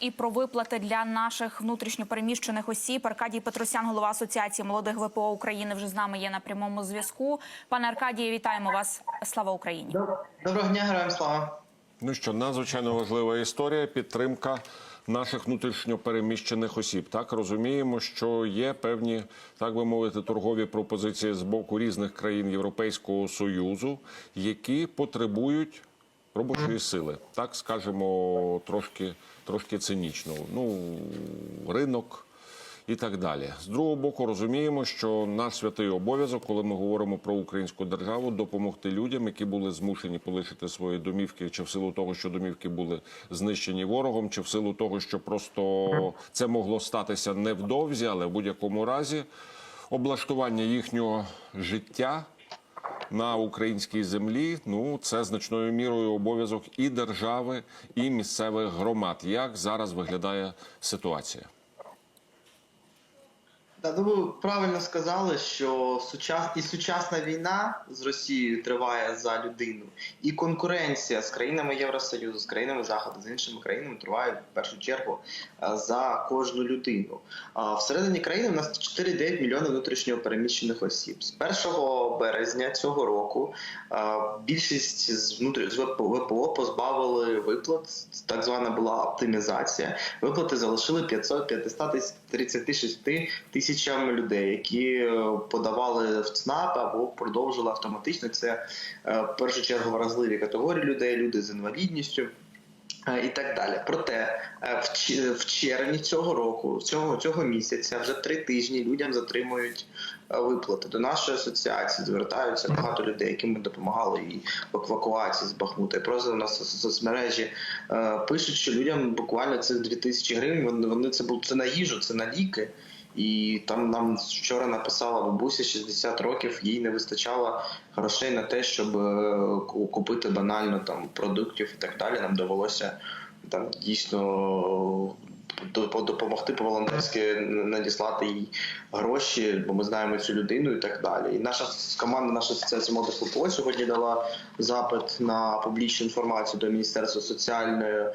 І про виплати для наших внутрішньопереміщених осіб Аркадій Петросян, голова асоціації молодих ВПО України, вже з нами є на прямому зв'язку. Пане Аркадію, вітаємо вас. Слава Україні! Доброго дня, героям слава. Ну що, надзвичайно важлива історія підтримка наших внутрішньопереміщених осіб. Так розуміємо, що є певні, так би мовити, торгові пропозиції з боку різних країн Європейського союзу, які потребують робочої сили. Так скажемо трошки, трошки цинічно. Ну, ринок і так далі. З другого боку, розуміємо, що наш святий обов'язок, коли ми говоримо про українську державу, допомогти людям, які були змушені полишити свої домівки, чи в силу того, що домівки були знищені ворогом, чи в силу того, що просто це могло статися невдовзі, але в будь-якому разі облаштування їхнього життя. На українській землі ну це значною мірою обов'язок і держави, і місцевих громад. Як зараз виглядає ситуація? Да, ну ви правильно сказали, що сучас... і сучасна війна з Росією триває за людину, і конкуренція з країнами Євросоюзу, з країнами Заходу, з іншими країнами триває в першу чергу е, за кожну людину. А Всередині країни у нас 4,9 мільйони внутрішньо переміщених осіб. З 1 березня цього року е, більшість з внутрі з ВПО позбавили виплат. Так звана була оптимізація. Виплати залишили 500 536 тисячам людей, які е, подавали в ЦНАП або продовжили автоматично. Це е, в першу чергу вразливі категорії людей, люди з інвалідністю. е, І так далі. Проте в червні цього року, цього цього місяця, вже три тижні людям затримують виплати. До нашої асоціації звертаються багато людей, яким ми допомагали і в евакуації з Бахмута. І просто у нас в соцмережі е, пишуть, що людям буквально це 2000 гривень. Вони, це бу- це на їжу, це на ліки. І там нам вчора написала бабуся 60 років, їй не вистачало грошей на те, щоб е, ку- купити банально там продуктів і так далі. Нам довелося там дійсно допомогти по-волонтерськи надіслати їй гроші, бо ми знаємо цю людину і так далі. І наша команда, наша асоціація молодих ВПО сьогодні дала запит на публічну інформацію до Міністерства соціальної е,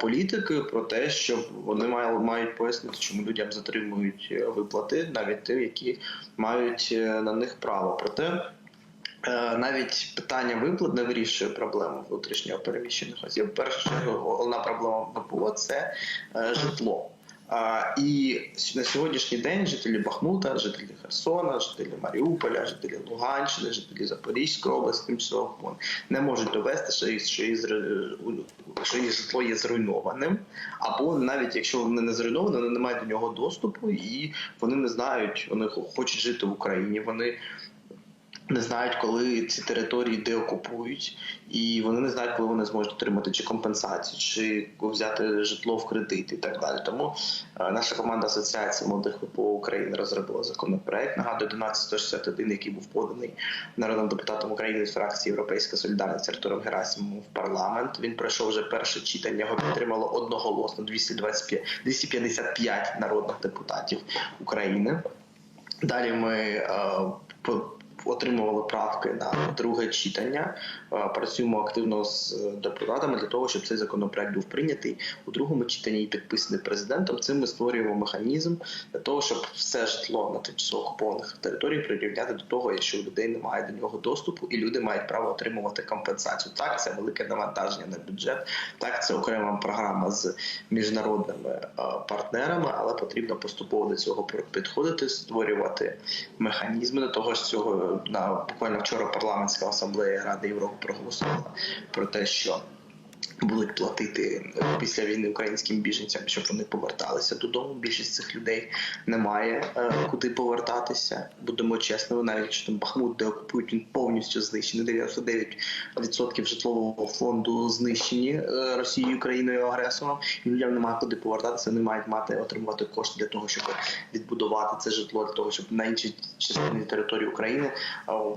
політики про те, що вони мають пояснити, чому людям затримують е, виплати, навіть тим, які мають е, на них право. Проте навіть питання виплат не вирішує проблему внутрішнього переміщених осіб. Чергу головна проблема ВПО це е, житло. І на сьогоднішній день жителі Бахмута, жителі Херсона, жителі Маріуполя, жителі Луганщини, жителі Запорізької області, тимчасово окупованих, не можуть довести, що їх, що їх, що їх житло є зруйнованим, або навіть якщо воно не зруйноване, вони не мають до нього доступу, і вони не знають, вони хочуть жити в Україні. Вони не знають, коли ці території деокупують, і вони не знають, коли вони зможуть отримати чи компенсацію, чи взяти житло в кредит і так далі. Тому е, наша команда Асоціації молодих ВПО України розробила законопроект. Нагадую, 1161, який був поданий народним депутатом України з фракції Європейська Солідарність Артуром Герасимовим в парламент. Він пройшов вже перше читання. Його підтримало одноголосно 225, 255 народних депутатів України. Далі ми е, по- отримували правки на друге читання. Е, Працюємо активно з е, депутатами для того, щоб цей законопроект був прийнятий у другому читанні і підписаний президентом. Цим ми створюємо механізм для того, щоб все житло на тимчасово окупованих територіях прирівняти до того, якщо людей немає до нього доступу, і люди мають право отримувати компенсацію. Так, це велике навантаження на бюджет. Так, це окрема програма з міжнародними е, партнерами, але потрібно поступово до цього підходити, створювати механізми до того ж цього на буквально вчора парламентська асамблея Ради Європи проголосувала про те, що будуть платити е, після війни українським біженцям, щоб вони поверталися додому. Більшість цих людей не має е, куди повертатися. Будемо чесними, навіть якщо там Бахмут, де окупують, він повністю знищений. 99% житлового фонду знищені е, Росією, країною агресором. І людям немає куди повертатися. Вони мають мати отримувати кошти для того, щоб відбудувати це житло, для того, щоб на іншій частині території України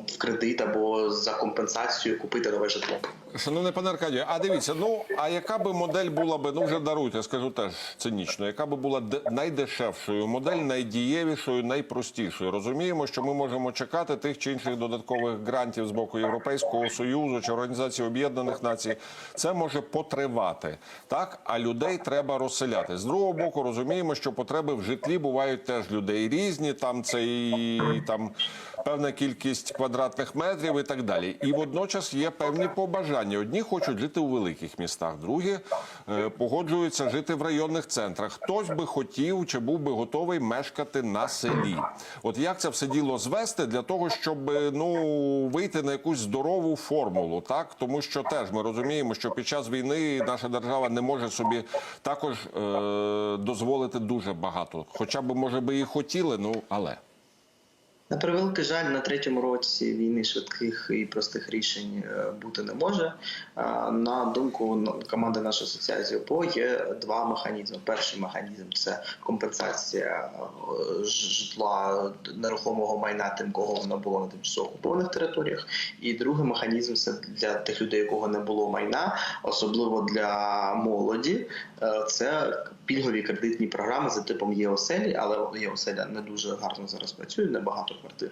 в кредит або за компенсацію купити нове житло. Шановний пане Аркадію, а дивіться, ну а яка би модель була би, ну вже даруйте, скажу теж цинічно, яка би була де- найдешевшою модель, найдієвішою, найпростішою? Розуміємо, що ми можемо чекати тих чи інших додаткових грантів з боку Європейського союзу чи Організації Об'єднаних Націй. Це може потривати, так а людей треба розселяти. З другого боку, розуміємо, що потреби в житлі бувають теж людей різні. Там це і там певна кількість квадратних метрів і так далі. І водночас є певні побажання. Одні хочуть жити у великих містах, другі е, погоджуються жити в районних центрах. Хтось би хотів чи був би готовий мешкати на селі. От як це все діло звести для того, щоб е, ну вийти на якусь здорову формулу, так тому що теж ми розуміємо, що під час війни наша держава не може собі також е, дозволити дуже багато. Хоча б може би і хотіли, ну але. На превеликий жаль, на третьому році війни швидких і простих рішень е, бути не може. На думку ну, команди нашої асоціації ОПО є два механізми. Перший механізм це компенсація е, житла нерухомого майна тим, кого воно було на тимчасово окупованих територіях. І другий механізм це для тих людей, у кого не було майна, особливо для молоді. е, Це пільгові кредитні програми за типом ЄОСЕЛі, але ЄОСЕЛя не дуже гарно зараз працює, небагато квартир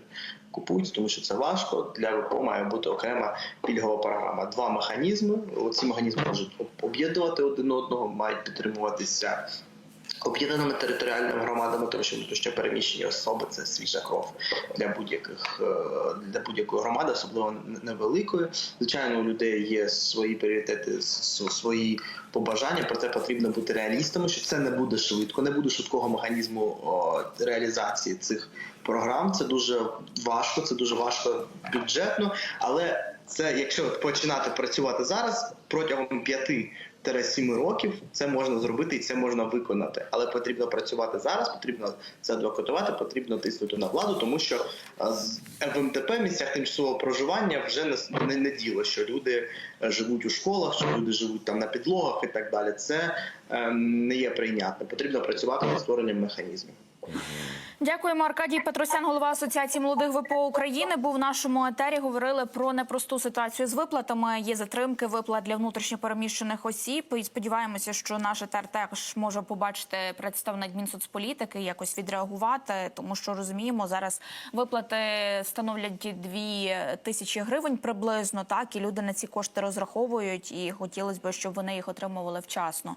купують, тому що це важко. Для ВПО має бути окрема пільгова програма. Два механізми. Ці механізми можуть об'єднувати один одного, мають підтримуватися. Об'єднаними територіальними громадами, тому що внутрішньо переміщені особи це свіжа кров для будь-яких е, для будь-якої громади, особливо невеликої. Звичайно, у людей є свої пріоритети, свої побажання. Проте потрібно бути реалістами, що це не буде швидко, не буде швидкого механізму реалізації цих програм. Це дуже важко, це дуже важко бюджетно, але це якщо починати працювати зараз протягом п'яти 7 років це можна зробити і це можна виконати, але потрібно працювати зараз. Потрібно це адвокатувати, потрібно тиснути на владу, тому що з МТП місцях тимчасового проживання вже не, не, не діло, що люди е, живуть у школах, що люди живуть там на підлогах і так далі. Це ем, не є прийнятно. Потрібно працювати над створенням механізмів. Дякуємо, Аркадій Петросян, голова Асоціації молодих ВПО України. Був в нашому етері. Говорили про непросту ситуацію з виплатами. Є затримки виплат для внутрішньопереміщених осіб. І сподіваємося, що наш етер також може побачити представник Мінсоцполітики, якось відреагувати, тому що розуміємо, зараз виплати становлять дві тисячі гривень приблизно. Так і люди на ці кошти розраховують, і хотілося б, щоб вони їх отримували вчасно.